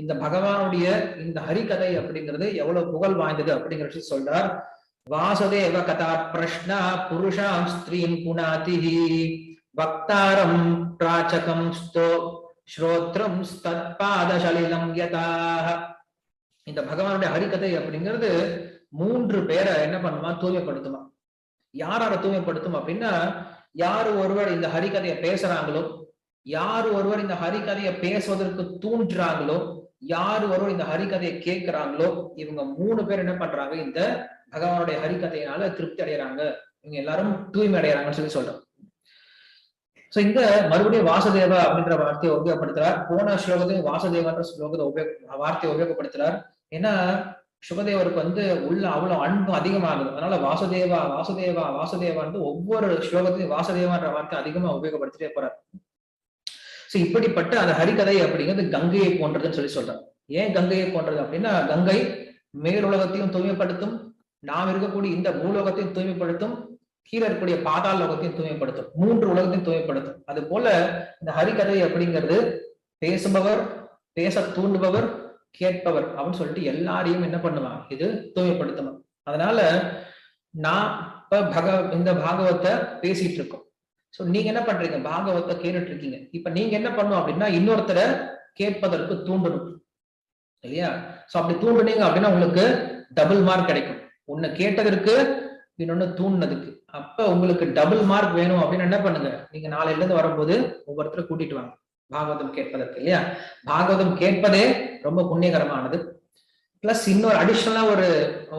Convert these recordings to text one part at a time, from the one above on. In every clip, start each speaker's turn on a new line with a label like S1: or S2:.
S1: இந்த பகவானுடைய இந்த ஹரிகதை அப்படிங்கிறது எவ்வளவு புகழ் வாய்ந்தது அப்படிங்கிற விஷயம் சொல்றார். வாசுதேவ கதா பிரஷ்னா புருஷாம் ஸ்திரீம் புனாதிஹி வக்தாரம் பிராச்சகம் ஸ்தோ ஸ்ரோத்ரம் தத்பாதசலிலம் யதாக இந்த பகவானுடைய ஹரிகதை அப்படிங்கிறது மூன்று பேரை என்ன பண்ணுமா? தூய்மைப்படுத்துமா. யாரால தூய்மைப்படுத்தும் அப்படின்னா யார் ஒருவர் இந்த ஹரிகதையை பேசுறாங்களோ யார் ஒருவர் இந்த ஹரிகதையை பேசுவதற்கு தூண்டுறாங்களோ யார் வரும் இந்த ஹரிகதையை கேட்கிறாங்களோ இவங்க மூணு பேர் என்ன பண்றாங்க இந்த பகவானுடைய ஹரிகதையினால திருப்தி அடைகிறாங்க இவங்க எல்லாரும் தூய்மை அடைகிறாங்கன்னு சொல்லி சொல்றோம். சோ இங்க மறுபடியும் வாசுதேவா அப்படின்ற வார்த்தையை உபயோகப்படுத்துறார். போன ஸ்லோகத்தையும் வாசுதேவான்ற ஸ்லோகத்தை உபயோக வார்த்தையை உபயோகப்படுத்துறார். ஏன்னா சுகதேவருக்கு வந்து உள்ள அவ்வளவு அன்பு அதிகமாகுது. அதனால வாசுதேவா வாசுதேவா வாசுதேவான்னு ஒவ்வொரு ஸ்லோகத்தையும் வாசுதேவான்ற வார்த்தை அதிகமா உபயோகப்படுத்திட்டே போறார். ஸோ இப்படிப்பட்ட அந்த ஹரிகதை அப்படிங்கிறது கங்கையை போன்றதுன்னு சொல்லி சொல்றார். ஏன் கங்கையை போன்றது அப்படின்னா கங்கை மேலுலகத்தையும் தூய்மைப்படுத்தும் நாம் இருக்கக்கூடிய இந்த பூலோகத்தையும் தூய்மைப்படுத்தும் கீழே இருக்கக்கூடிய பாதாள லோகத்தையும் தூய்மைப்படுத்தும் மூன்று உலகத்தையும் தூய்மைப்படுத்தும். அது போல இந்த ஹரிகதை அப்படிங்கிறது பேசுபவர் பேச தூண்டுபவர் கேட்பவர் அப்படின்னு சொல்லிட்டு எல்லாரையும் என்ன பண்ணுவான் இது தூய்மைப்படுத்தணும் அதனால நான் இப்ப பக இந்த பாகவத்தை பேசிட்டு இருக்கோம். சோ நீங்க என்ன பண்றீங்க? பாகவத்தை கேட்டுட்டு இருக்கீங்க இப்ப நீங்க என்ன பண்ணும் அப்படின்னா இன்னொருத்தரை கேட்பதற்கு தூண்டணும். இல்லையா? சோ அப்படி தூண்டுனீங்க அப்படின்னா உங்களுக்கு டபுள் மார்க் கிடைக்கும். உன்னை கேட்டதற்கு இன்னொன்னு தூண்டினதுக்கு. அப்ப உங்களுக்கு டபுள் மார்க் வேணும் அப்படின்னு என்ன பண்ணுங்க? நீங்க நாளையில இருந்து வரும்போது ஒவ்வொருத்தரை கூட்டிட்டு வாங்க. பாகவதம் கேட்பதற்கு இல்லையா? பாகவதம் கேட்பதே ரொம்ப புண்ணியகரமானது. பிளஸ் இன்னொரு அடிஷனலா ஒரு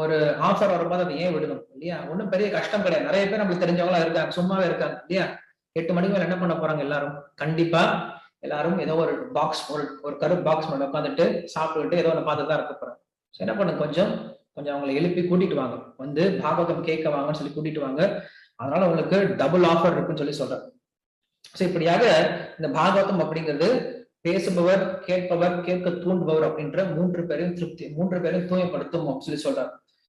S1: ஒரு ஆஃபர் வரும்போது அதை ஏன் விடணும் இல்லையா? ஒன்றும் பெரிய கஷ்டம் கிடையாது. நிறைய பேர் நம்மளுக்கு தெரிஞ்சவங்களா இருக்காங்க சும்மாவே இருக்காங்க இல்லையா? எட்டு மணிக்கு மேல என்ன பண்ண போறாங்க எல்லாரும்? கண்டிப்பா எல்லாரும் ஏதோ ஒரு பாக்ஸ் ஒரு ஒரு கரு பாக்ஸ் மேல உட்காந்துட்டு சாப்பிட்டுக்கிட்டு ஏதோ ஒன்று பார்த்து தான் இருக்க போறாங்க. ஸோ என்ன பண்ணுங்க கொஞ்சம் கொஞ்சம் அவங்களை எழுப்பி கூட்டிட்டு வாங்க. வந்து பாகவதம் கேட்க வாங்கன்னு சொல்லி கூட்டிட்டு வாங்க. அதனால உங்களுக்கு டபுள் ஆஃபர் இருக்குன்னு சொல்லி சொல்றேன். ஸோ இப்படியாக இந்த பாகவதம் அப்படிங்கிறது பேசுபவர் கேட்பவர் கேட்க தூண்டுபவர் அப்படின்ற மூன்று பேரையும் திருப்தி மூன்று பேரையும் தூய்மைப்படுத்தும் அப்படின்னு சொல்லி சொல்றாரு.